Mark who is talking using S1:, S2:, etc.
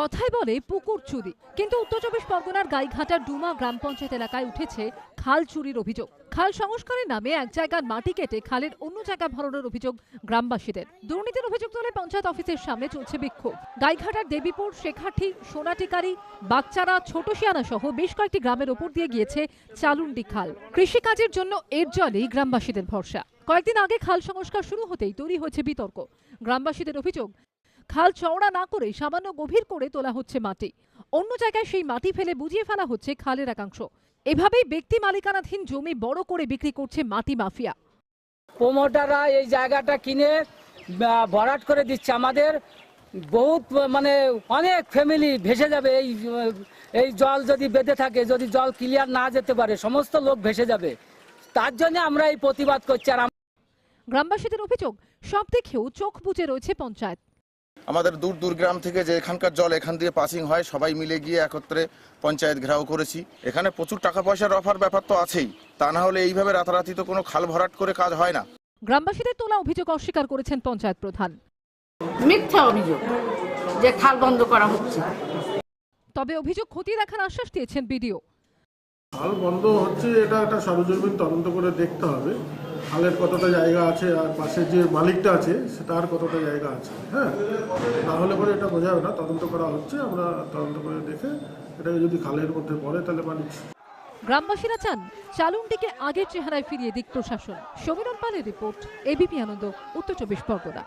S1: কথায় বলে পুকুর চুরি। কিন্তু উত্তর চব্বিশ পরগনার গাইঘাটার ডুমা গ্রাম পঞ্চায়েত এলাকায় উঠেছে খাল চুরির অভিযোগ। খাল সংস্কারের নামে এক জায়গার মাটি কেটে খালের অন্য জায়গায় ভরানোর অভিযোগ গ্রামবাসীদের। দুর্নীতির অভিযোগ তুলে পঞ্চায়েত অফিসের সামনে চলছে বিক্ষোভ। গাইঘাটার দেবীপুর, শেখাঠি, সোনাটিকারি, বাগচারা ছোট শিয়ানা সহ বেশ কয়েকটি গ্রামের ওপর দিয়ে গিয়েছে চালুন্ডি খাল। কৃষিকাজের জন্য এর জলেই গ্রামবাসীদের ভরসা। কয়েকদিন আগে খাল সংস্কার শুরু হতেই তৈরি হয়েছে বিতর্ক। গ্রামবাসীদের অভিযোগ খাল চওড়া না করে সামান্য গভীর করে তোলা হচ্ছে মাটি। অন্য জায়গায় সেই মাটি ফেলে বুঝিয়ে ফেলা হচ্ছে খালের একাংশ। এভাবেই ব্যক্তি মালিকানাধীন জমি বড় করে বিক্রি করছে মাটি মাফিয়া।
S2: প্রমোটাররা এই জায়গাটা কিনে ভরাট করে দিচ্ছে। আমাদের বহুত মানে অনেক ফ্যামিলি ভেসে যাবে। এই এই জল যদি বেঁধে থাকে যদি জল ক্লিয়ার না যেতে পারে সমস্ত লোক ভেসে যাবে। তার জন্য আমরা এই প্রতিবাদ করছি। আর
S1: গ্রামবাসীদের অভিযোগ সব দেখেও চোখ বুজে রয়েছে পঞ্চায়েত।
S3: আমাদের দূর দূর গ্রাম থেকে যে এখানকার জল এখান দিয়ে পাসিং হয় সবাই মিলে গিয়ে একত্রে পঞ্চায়েত ঘেরাও করেছি। এখানে প্রচুর টাকা পয়সার অফার ব্যাপার তো আছেই। তা না হলে এইভাবে রাতারাতি তো কোনো খাল ভরাট করে কাজ হয় না।
S1: গ্রামবাসীদের তোলা অভিযোগ অস্বীকার করেছেন পঞ্চায়েত প্রধান।
S4: মিথ্যা অভিযোগ যে খাল বন্ধ করা হচ্ছে।
S1: তবে অভিযোগ খতিয়ে দেখার আশ্বাস দিয়েছেন বিডিও।
S5: খাল বন্ধ হচ্ছে এটা একটা সরজমিন তদন্ত করে দেখতে হবে। খালের কতটা জায়গা আছে আর পাশে যে মালিকটা আছে সেটা আর কতটা জায়গা আছে হ্যাঁ? তাহলে পরে এটা বোঝা যাবে না, তদন্ত করা হচ্ছে, আমরা তদন্ত করে দেখে এটাকে যদি খালের মধ্যে পড়ে তাহলে মালিক
S1: গ্রামবাসীরা চান চালুনটিকে আগের চেহারায় ফিরিয়ে দিক প্রশাসন। সমীরণ পালের রিপোর্ট এবিপি আনন্দ, উত্তর চব্বিশ পরগনা।